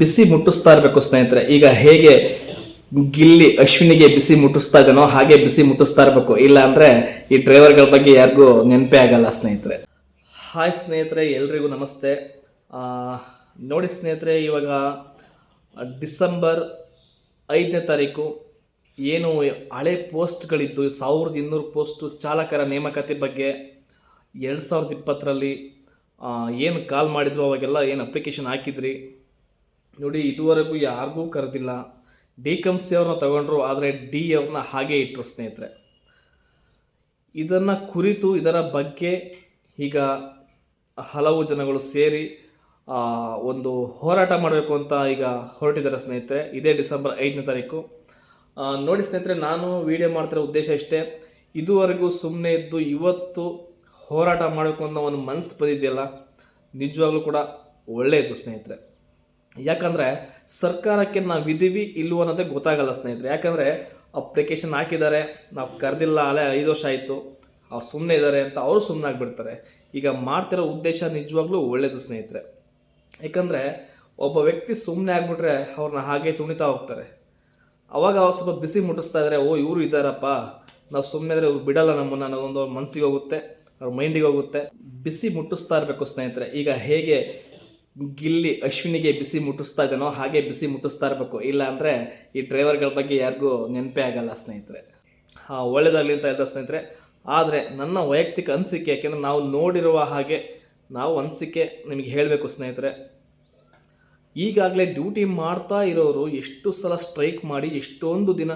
ಬಿಸಿ ಮುಟ್ಟಿಸ್ತಾ ಇರಬೇಕು ಸ್ನೇಹಿತರೆ. ಈಗ ಹೇಗೆ ಗಿಲ್ಲಿ ಅಶ್ವಿನಿಗೆ ಬಿಸಿ ಮುಟ್ಟಿಸ್ತಾ ಇದನೋ ಹಾಗೆ ಬಿಸಿ ಮುಟ್ಟಿಸ್ತಾ ಇರಬೇಕು. ಇಲ್ಲ ಅಂದ್ರೆ ಈ ಡ್ರೈವರ್ಗಳ ಬಗ್ಗೆ ಯಾರಿಗೂ ನೆನಪೇ ಆಗಲ್ಲ ಸ್ನೇಹಿತರೆ. ಹಾಯ್ ಸ್ನೇಹಿತರೆ, ಎಲ್ರಿಗೂ ನಮಸ್ತೆ. ನೋಡಿ ಸ್ನೇಹಿತರೆ, ಇವಾಗ ಡಿಸೆಂಬರ್ ಐದನೇ ತಾರೀಕು ಏನು ಹಳೆ ಪೋಸ್ಟ್ಗಳಿದ್ದು ಸಾವಿರದ ಇನ್ನೂರು ಪೋಸ್ಟು ಚಾಲಕರ ನೇಮಕಾತಿ ಬಗ್ಗೆ ಎರಡು ಸಾವಿರದ ಇಪ್ಪತ್ತರಲ್ಲಿ ಏನು ಕಾಲ್ ಮಾಡಿದ್ರು ಅವಾಗೆಲ್ಲ ಏನು ಅಪ್ಲಿಕೇಶನ್ ಹಾಕಿದ್ರಿ? ನೋಡಿ, ಇದುವರೆಗೂ ಯಾರಿಗೂ ಕರೆದಿಲ್ಲ. ಡಿ ಕಂಸಿ ಅವ್ರನ್ನ ತಗೊಂಡ್ರು, ಆದರೆ ಡಿ ಅವ್ರನ್ನ ಹಾಗೆ ಇಟ್ಟರು ಸ್ನೇಹಿತರೆ. ಇದನ್ನು ಕುರಿತು, ಇದರ ಬಗ್ಗೆ ಈಗ ಹಲವು ಜನಗಳು ಸೇರಿ ಒಂದು ಹೋರಾಟ ಮಾಡಬೇಕು ಅಂತ ಈಗ ಹೊರಟಿದ್ದಾರೆ ಸ್ನೇಹಿತರೆ. ಇದೇ ಡಿಸೆಂಬರ್ ಐದನೇ ತಾರೀಕು. ನೋಡಿ ಸ್ನೇಹಿತರೆ, ನಾನು ವಿಡಿಯೋ ಮಾಡ್ತಿರೋ ಉದ್ದೇಶ ಇಷ್ಟೇ. ಇದುವರೆಗೂ ಸುಮ್ಮನೆ ಇದ್ದು ಇವತ್ತು ಹೋರಾಟ ಮಾಡಬೇಕು ಅನ್ನೋ ಒಂದು ಮನಸ್ಸು ಬಂದಿದೆಯಲ್ಲ? ನಿಜವಾಗ್ಲೂ ಕೂಡ ಒಳ್ಳೆಯದು ಸ್ನೇಹಿತರೆ. ಯಾಕಂದರೆ ಸರ್ಕಾರಕ್ಕೆ ನಾವು ಇದ್ದೀವಿ ಇಲ್ವೋ ಅನ್ನೋದೇ ಗೊತ್ತಾಗಲ್ಲ ಸ್ನೇಹಿತರೆ. ಯಾಕಂದರೆ ಅಪ್ಲಿಕೇಶನ್ ಹಾಕಿದ್ದಾರೆ, ನಾವು ಕರೆದಿಲ್ಲ ಅಲ್ಲೇ ಐದು ವರ್ಷ ಆಯಿತು, ಅವ್ರು ಸುಮ್ಮನೆ ಇದ್ದಾರೆ ಅಂತ ಅವರು ಸುಮ್ಮನೆ ಆಗಿಬಿಡ್ತಾರೆ. ಈಗ ಮಾಡ್ತಿರೋ ಉದ್ದೇಶ ನಿಜವಾಗ್ಲೂ ಒಳ್ಳೆಯದು ಸ್ನೇಹಿತರೆ. ಯಾಕಂದರೆ ಒಬ್ಬ ವ್ಯಕ್ತಿ ಸುಮ್ಮನೆ ಆಗಿಬಿಟ್ರೆ ಅವ್ರನ್ನ ಹಾಗೆ ತುಣಿತಾ ಹೋಗ್ತಾರೆ. ಅವಾಗ ಅವಾಗ ಸ್ವಲ್ಪ ಬಿಸಿ ಮುಟ್ಟಿಸ್ತಾ ಇದ್ದಾರೆ ಓ, ಇವರು ಇದ್ದಾರಪ್ಪ ನಾವು ಸುಮ್ಮನೆ ಇದ್ರೆ ಇವ್ರು ಬಿಡಲ್ಲ ನಮ್ಮನ್ನು ಅನ್ನೋದೊಂದು ಅವ್ರ ಮನಸ್ಸಿಗೆ ಹೋಗುತ್ತೆ, ಅವ್ರ ಮೈಂಡಿಗೆ ಹೋಗುತ್ತೆ. ಬಿಸಿ ಮುಟ್ಟಿಸ್ತಾ ಇರಬೇಕು ಸ್ನೇಹಿತರೆ. ಈಗ ಹೇಗೆ ಗಿಲ್ಲಿ ಅಶ್ವಿನಿಗೆ ಬಿಸಿ ಮುಟ್ಟಿಸ್ತಾ ಇದ್ದಾನೋ ಹಾಗೆ ಬಿಸಿ ಮುಟ್ಟಿಸ್ತಾ ಇರಬೇಕು. ಇಲ್ಲ ಅಂದರೆ ಈ ಡ್ರೈವರ್ಗಳ ಬಗ್ಗೆ ಯಾರಿಗೂ ನೆನಪೇ ಆಗಲ್ಲ ಸ್ನೇಹಿತರೆ. ಹಾಂ, ಒಳ್ಳೇದಾಗಲಿ ಅಂತ ಹೇಳ್ದ ಸ್ನೇಹಿತರೆ. ಆದರೆ ನನ್ನ ವೈಯಕ್ತಿಕ ಅನಿಸಿಕೆ, ಯಾಕೆಂದರೆ ನಾವು ನೋಡಿರುವ ಹಾಗೆ ನಾವು ಅನಿಸಿಕೆ ನಿಮಗೆ ಹೇಳಬೇಕು ಸ್ನೇಹಿತರೆ. ಈಗಾಗಲೇ ಡ್ಯೂಟಿ ಮಾಡ್ತಾ ಇರೋರು ಎಷ್ಟು ಸಲ ಸ್ಟ್ರೈಕ್ ಮಾಡಿ, ಎಷ್ಟೊಂದು ದಿನ,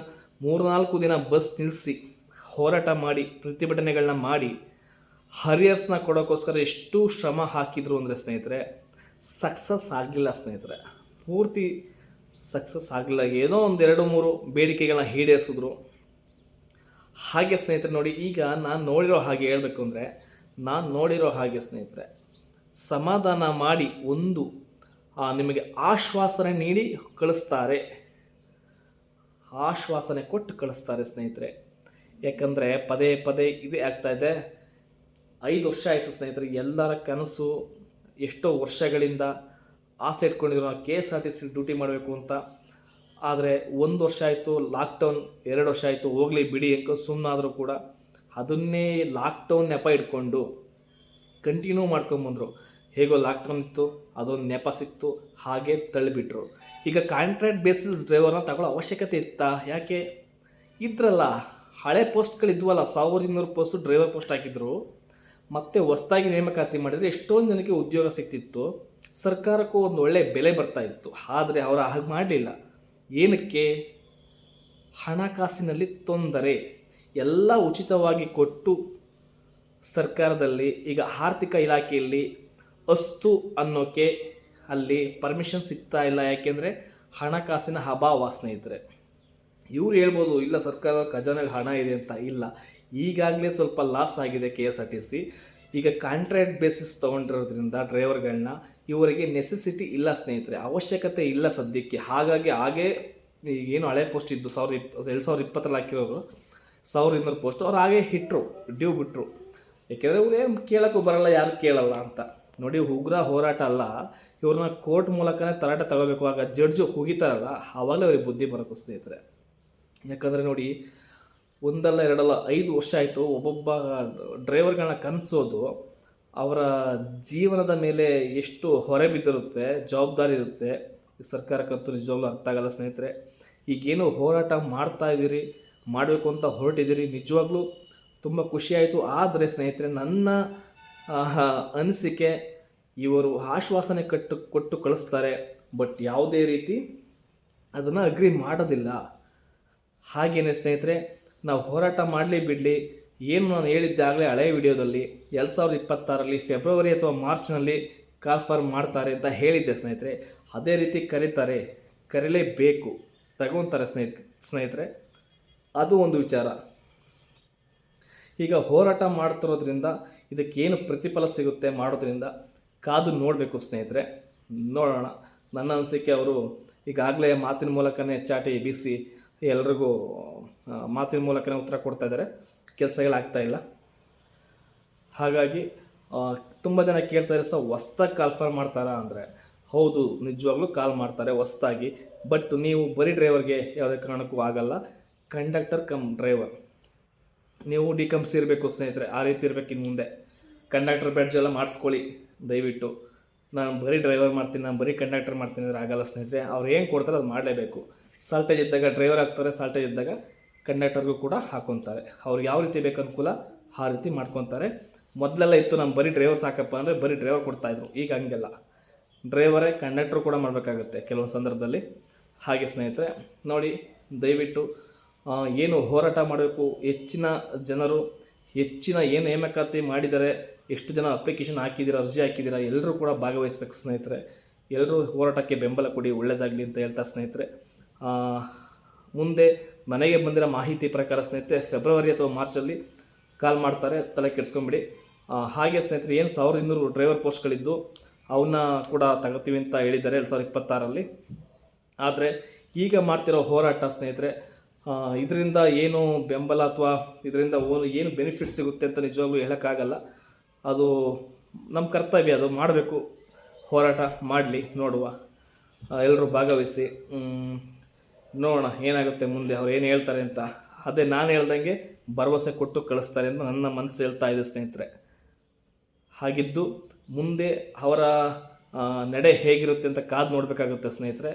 ಮೂರ್ನಾಲ್ಕು ದಿನ ಬಸ್ ನಿಲ್ಲಿಸಿ ಹೋರಾಟ ಮಾಡಿ ಪ್ರತಿಭಟನೆಗಳನ್ನ ಮಾಡಿ, ಹರಿಯರ್ಸ್ನ ಕೊಡೋಕ್ಕೋಸ್ಕರ ಎಷ್ಟು ಶ್ರಮ ಹಾಕಿದ್ರು ಅಂದರೆ ಸ್ನೇಹಿತರೆ ಸಕ್ಸಸ್ ಆಗಲಿಲ್ಲ ಸ್ನೇಹಿತರೆ. ಪೂರ್ತಿ ಸಕ್ಸಸ್ ಆಗಲಿಲ್ಲ ಏನೋ ಒಂದು ಎರಡು, ಮೂರು ಬೇಡಿಕೆಗಳನ್ನ ಈಡೇರಿಸಿದ್ರು. ಹಾಗೆ ಸ್ನೇಹಿತರೆ ನೋಡಿ, ಈಗ ನಾನು ನೋಡಿರೋ ಹಾಗೆ ಹೇಳಬೇಕು ಅಂದರೆ, ನಾನು ನೋಡಿರೋ ಹಾಗೆ ಸ್ನೇಹಿತರೆ, ಸಮಾಧಾನ ಮಾಡಿ ಒಂದು ನಿಮಗೆ ಆಶ್ವಾಸನೆ ನೀಡಿ ಕಳಿಸ್ತಾರೆ. ಆಶ್ವಾಸನೆ ಕೊಟ್ಟು ಕಳಿಸ್ತಾರೆ ಸ್ನೇಹಿತರೆ. ಯಾಕಂದರೆ ಪದೇ ಪದೇ ಇದೇ ಆಗ್ತಾ ಇದೆ. ಐದು ವರ್ಷ ಆಯಿತು ಸ್ನೇಹಿತರೆ, ಎಲ್ಲರ ಕನಸು ಎಷ್ಟೋ ವರ್ಷಗಳಿಂದ ಆಸೆ ಇಟ್ಕೊಂಡಿರೋ K S R T C duty ಮಾಡಬೇಕು ಅಂತ. ಆದರೆ ಒಂದು ವರ್ಷ ಆಯಿತು ಲಾಕ್ಡೌನ್ ಎರಡು ವರ್ಷ ಆಯಿತು, ಹೋಗಲಿ ಬಿಡಿ ಅಂಕ ಸುಮ್ಮನಾದರೂ ಕೂಡ ಅದನ್ನೇ ಲಾಕ್ಡೌನ್ ನೆಪ ಇಟ್ಕೊಂಡು ಕಂಟಿನ್ಯೂ ಮಾಡ್ಕೊಂಬಂದರು ಹೇಗೋ ಲಾಕ್ಡೌನ್ ಇತ್ತು, ಅದೊಂದು ನೆಪ ಸಿಕ್ತು, ಹಾಗೆ ತಳ್ಳಿಬಿಟ್ರು. ಈಗ ಕಾಂಟ್ರಾಕ್ಟ್ ಬೇಸಿಸ್ ಡ್ರೈವರ್ನ ತಗೊಳ್ಳೋ ಅವಶ್ಯಕತೆ ಇತ್ತಾ? ಯಾಕೆ? ಇದ್ರಲ್ಲ, ಹಳೆ ಪೋಸ್ಟ್ಗಳಿದ್ವಲ್ಲ ಸಾವಿರದ ಇನ್ನೂರು ಪೋಸ್ಟ್ ಡ್ರೈವರ್ ಪೋಸ್ಟ್ ಹಾಕಿದ್ರು. ಮತ್ತೆ ಹೊಸದಾಗಿ ನೇಮಕಾತಿ ಮಾಡಿದರೆ ಎಷ್ಟೊಂದು ಜನಕ್ಕೆ ಉದ್ಯೋಗ ಸಿಗ್ತಿತ್ತು. ಸರ್ಕಾರಕ್ಕೂ ಒಂದು ಒಳ್ಳೆಯ ಬೆಲೆ ಬರ್ತಾ ಇತ್ತು. ಆದರೆ ಅವರು ಹಾಗೆ ಮಾಡಲಿಲ್ಲ. ಏನಕ್ಕೆ? ಹಣಕಾಸಿನಲ್ಲಿ ತೊಂದರೆ. ಎಲ್ಲ ಉಚಿತವಾಗಿ ಕೊಟ್ಟು ಸರ್ಕಾರದಲ್ಲಿ, ಈಗ ಆರ್ಥಿಕ ಇಲಾಖೆಯಲ್ಲಿ ಅಸ್ತು ಅನ್ನೋಕ್ಕೆ ಅಲ್ಲಿ ಪರ್ಮಿಷನ್ ಸಿಗ್ತಾ ಇಲ್ಲ. ಯಾಕೆಂದರೆ ಹಣಕಾಸಿನ ಅಭಾವ ಸ್ನೇಹಿತರೆ. ಇವ್ರು ಹೇಳ್ಬೋದು, ಇಲ್ಲ ಸರ್ಕಾರದ ಖಜಾನೆಗೆ ಹಣ ಇದೆ ಅಂತ ಇಲ್ಲ. ಈಗಾಗಲೇ ಸ್ವಲ್ಪ ಲಾಸ್ ಆಗಿದೆ K S R T C ಈಗ ಕಾಂಟ್ರಾಕ್ಟ್ ಬೇಸಿಸ್ ತೊಗೊಂಡಿರೋದ್ರಿಂದ ಡ್ರೈವರ್ಗಳನ್ನ ಇವರಿಗೆ ನೆಸೆಸಿಟಿ ಇಲ್ಲ ಸ್ನೇಹಿತರೆ, ಅವಶ್ಯಕತೆ ಇಲ್ಲ ಸದ್ಯಕ್ಕೆ. ಹಾಗಾಗಿ ಹಾಗೇ ಏನು ಹಳೆ ಪೋಸ್ಟ್ ಇದ್ದು ಸಾವಿರ ಇಪ್, ಎರಡು ಸಾವಿರದ ಇಪ್ಪತ್ತರಲ್ಲಿ ಹಾಕಿರೋರು ಸಾವಿರದ ಇನ್ನೂರು ಪೋಸ್ಟ್ ಅವ್ರು ಹಾಗೆ ಇಟ್ಟರು ಡ್ಯೂ ಬಿಟ್ಟರು ಏಕೆಂದರೆ ಏನು ಕೇಳೋಕ್ಕೂ ಬರಲ್ಲ, ಯಾರು ಕೇಳಲ್ಲ ಅಂತ. ನೋಡಿ, ಉಗ್ರ ಹೋರಾಟ ಅಲ್ಲ, ಇವ್ರನ್ನ ಕೋರ್ಟ್ ಮೂಲಕನೇ ತರಾಟೆ ತಗೋಬೇಕು. ಆಗ ಜಡ್ಜು ಹೋಗಿತಾರಲ್ಲ ಆವಾಗಲೇ ಅವ್ರಿಗೆ ಬುದ್ಧಿ ಬರುತ್ತೆ ಸ್ನೇಹಿತರೆ. ಯಾಕಂದರೆ ನೋಡಿ ಒಂದಲ್ಲ ಎರಡಲ್ಲ ಐದು ವರ್ಷ ಆಯಿತು. ಒಬ್ಬೊಬ್ಬ ಡ್ರೈವರ್ಗಳನ್ನ ಕನಸೋದು, ಅವರ ಜೀವನದ ಮೇಲೆ ಎಷ್ಟು ಹೊರೆ ಬಿದ್ದಿರುತ್ತೆ, ಜವಾಬ್ದಾರಿ ಇರುತ್ತೆ. ಸರ್ಕಾರಕ್ಕಂತೂ ನಿಜವಾಗ್ಲೂ ಅರ್ಥ ಆಗಲ್ಲ ಸ್ನೇಹಿತರೆ. ಈಗೇನು ಹೋರಾಟ ಮಾಡ್ತಾ ಇದ್ದೀರಿ, ಮಾಡಬೇಕು ಅಂತ ಹೊರಟಿದ್ದೀರಿ, ನಿಜವಾಗ್ಲೂ ತುಂಬ ಖುಷಿಯಾಯಿತು ಆದರೆ ಸ್ನೇಹಿತರೆ, ನನ್ನ ಅನಿಸಿಕೆ ಇವರು ಆಶ್ವಾಸನೆ ಕಟ್ಟು, ಕೊಟ್ಟು ಕಳಿಸ್ತಾರೆ. ಬಟ್ ಯಾವುದೇ ರೀತಿ ಅದನ್ನು ಅಗ್ರಿ ಮಾಡೋದಿಲ್ಲ. ಹಾಗೇನೆ ಸ್ನೇಹಿತರೆ ನಾವು ಹೋರಾಟ ಮಾಡಲಿ ಬಿಡಲಿ. ಏನು ನಾನು ಹೇಳಿದ್ದೆ ಆಗಲೇ ಹಳೆಯ ವಿಡಿಯೋದಲ್ಲಿ, ಎರಡು ಸಾವಿರದ ಇಪ್ಪತ್ತಾರಲ್ಲಿ ಫೆಬ್ರವರಿ ಅಥವಾ ಮಾರ್ಚ್ನಲ್ಲಿ ಕಾಲ್ಫರ್ ಮಾಡ್ತಾರೆ ಅಂತ ಹೇಳಿದ್ದೆ ಸ್ನೇಹಿತರೆ. ಅದೇ ರೀತಿ ಕರೀತಾರೆ. ಕರೀಲೇಬೇಕು. ತಗೊತಾರೆ ಸ್ನೇಹಿತ ಸ್ನೇಹಿತರೆ. ಅದು ಒಂದು ವಿಚಾರ. ಈಗ ಹೋರಾಟ ಮಾಡ್ತಿರೋದ್ರಿಂದ, ಇದಕ್ಕೇನು ಪ್ರತಿಫಲ ಸಿಗುತ್ತೆ ಮಾಡೋದ್ರಿಂದ ಕಾದು ನೋಡಬೇಕು ಸ್ನೇಹಿತರೆ. ನೋಡೋಣ. ನನ್ನ ಅನಿಸಿಕೆ ಅವರು ಈಗಾಗಲೇ ಮಾತಿನ ಮೂಲಕನೇ ಚಾಟಿ ಬೀಸಿ ಎಲ್ರಿಗೂ ಮಾತಿನ ಮೂಲಕನೇ ಉತ್ತರ ಕೊಡ್ತಾ ಇದ್ದಾರೆ. ಕೆಲಸಗಳಾಗ್ತಾ ಇಲ್ಲ. ಹಾಗಾಗಿ ತುಂಬ ಜನ ಕೇಳ್ತಾರೆ ಸರ್, ಹೊಸ್ದಾಗಿ ಕಾಲ್ಫರ್ ಮಾಡ್ತಾರಾ? ಅಂದರೆ, ಹೌದು, ನಿಜವಾಗ್ಲೂ ಕಾಲ್ ಮಾಡ್ತಾರೆ, ಹೊಸ್ದಾಗಿ. ಬಟ್ ನೀವು ಬರೀ ಡ್ರೈವರ್ಗೆ ಯಾವುದೇ ಕಾರಣಕ್ಕೂ ಆಗಲ್ಲ. Conductor cum driver. ನೀವು ಡಿ ಕಮ್ಸ್ ಇರಬೇಕು, ಸ್ನೇಹಿತರೆ. ಆ ರೀತಿ ಇರಬೇಕು ಇನ್ನು ಮುಂದೆ. ಕಂಡಕ್ಟರ್ ಬ್ಯಾಡ್ಜ್ ಎಲ್ಲ ಮಾಡಿಸ್ಕೊಳ್ಳಿ, ದಯವಿಟ್ಟು. ನಾನು ಬರೀ ಡ್ರೈವರ್ ಮಾಡ್ತೀನಿ, ನಾನು ಬರೀ ಕಂಡಕ್ಟರ್ ಮಾಡ್ತೀನಿ ಅಂದರೆ ಆಗಲ್ಲ, ಸ್ನೇಹಿತರೆ. ಅವ್ರು ಏನು ಕೊಡ್ತಾರೆ ಅದು ಮಾಡಲೇಬೇಕು. ಸಾಲ್ಟೇಜ್ ಇದ್ದಾಗ ಡ್ರೈವರ್ ಹಾಕ್ತಾರೆ, ಸಾಲ್ಟೇಜ್ ಇದ್ದಾಗ ಕಂಡಕ್ಟರ್ಗೂ ಕೂಡ ಹಾಕೊತಾರೆ ಅವ್ರಿಗೆ ಯಾವ ರೀತಿ ಬೇಕು ಅನುಕೂಲ ಆ ರೀತಿ ಮಾಡ್ಕೊತಾರೆ ಮೊದಲೆಲ್ಲ ಇತ್ತು ನಮ್ಮ ಬರೀ ಡ್ರೈವರ್ ಸಾಕಪ್ಪ ಅಂದರೆ ಬರೀ ಡ್ರೈವರ್ ಕೊಡ್ತಾಯಿದ್ರು ಈಗ ಹಂಗೆಲ್ಲ. ಡ್ರೈವರೇ ಕಂಡಕ್ಟ್ರು ಕೂಡ ಮಾಡಬೇಕಾಗುತ್ತೆ ಕೆಲವೊಂದು ಸಂದರ್ಭದಲ್ಲಿ. ಹಾಗೆ ಸ್ನೇಹಿತರೆ, ನೋಡಿ, ದಯವಿಟ್ಟು ಏನು ಹೋರಾಟ ಮಾಡಬೇಕು, ಹೆಚ್ಚಿನ ಜನರು, ಹೆಚ್ಚಿನ ಏನು ನೇಮಕಾತಿ ಮಾಡಿದರೆ, ಎಷ್ಟು ಜನ ಅಪ್ಲಿಕೇಶನ್ ಹಾಕಿದ್ದೀರಾ, ಅರ್ಜಿ ಹಾಕಿದ್ದೀರಾ, ಎಲ್ಲರೂ ಕೂಡ ಭಾಗವಹಿಸ್ಬೇಕು ಸ್ನೇಹಿತರೆ. ಎಲ್ಲರೂ ಹೋರಾಟಕ್ಕೆ ಬೆಂಬಲ ಕೊಡಿ ಒಳ್ಳೆಯದಾಗಲಿ ಅಂತ ಹೇಳ್ತಾ ಸ್ನೇಹಿತರೆ. ಮುಂದೆ ಮನೆಗೆ ಬಂದಿರೋ ಮಾಹಿತಿ ಪ್ರಕಾರ ಸ್ನೇಹಿತರೆ ಫೆಬ್ರವರಿ ಅಥವಾ ಮಾರ್ಚಲ್ಲಿ ಕಾಲ್ ಮಾಡ್ತಾರೆ, ತಲೆ ಕೆಡಿಸ್ಕೊಂಬಿಡಿ. ಹಾಗೆ ಸ್ನೇಹಿತರೆ, ಏನು ಸಾವಿರದ ಇನ್ನೂರು ಡ್ರೈವರ್ ಪೋಸ್ಟ್ಗಳಿದ್ದು ಅವನ್ನ ಕೂಡ ತಗೋತೀವಿ ಅಂತ ಹೇಳಿದ್ದಾರೆ ಎರಡು ಸಾವಿರದ ಇಪ್ಪತ್ತಾರಲ್ಲಿ. ಆದರೆ ಈಗ ಮಾಡ್ತಿರೋ ಹೋರಾಟ ಸ್ನೇಹಿತರೆ ಇದರಿಂದ ಏನು ಬೆಂಬಲ ಅಥವಾ ಇದರಿಂದ ಏನು ಬೆನಿಫಿಟ್ ಸಿಗುತ್ತೆ ಅಂತ ನಿಜವಾಗ್ಲೂ ಹೇಳೋಕ್ಕಾಗಲ್ಲ. ಅದು ನಮ್ಮ ಕರ್ತವ್ಯ, ಅದು ಮಾಡಬೇಕು. ಹೋರಾಟ ಮಾಡಲಿ, ನೋಡುವ. ಎಲ್ಲರೂ ಭಾಗವಹಿಸಿ. ನೋಡೋಣ, ಏನಾಗುತ್ತೆ ಮುಂದೆ ಅವ್ರು ಏನು ಹೇಳ್ತಾರೆ ಅಂತ. ಅದೇ ನಾನು ಹೇಳ್ದಂಗೆ ಭರವಸೆ ಕೊಟ್ಟು ಕಳಿಸ್ತಾರೆ ಅಂತ ನನ್ನ ಮನಸ್ಸು ಹೇಳ್ತಾ ಇದೆ ಸ್ನೇಹಿತರೆ. ಹಾಗಿದ್ದು ಮುಂದೆ ಅವರ ನಡೆ ಹೇಗಿರುತ್ತೆ ಅಂತ ಕಾದು ನೋಡಬೇಕಾಗುತ್ತೆ ಸ್ನೇಹಿತರೆ.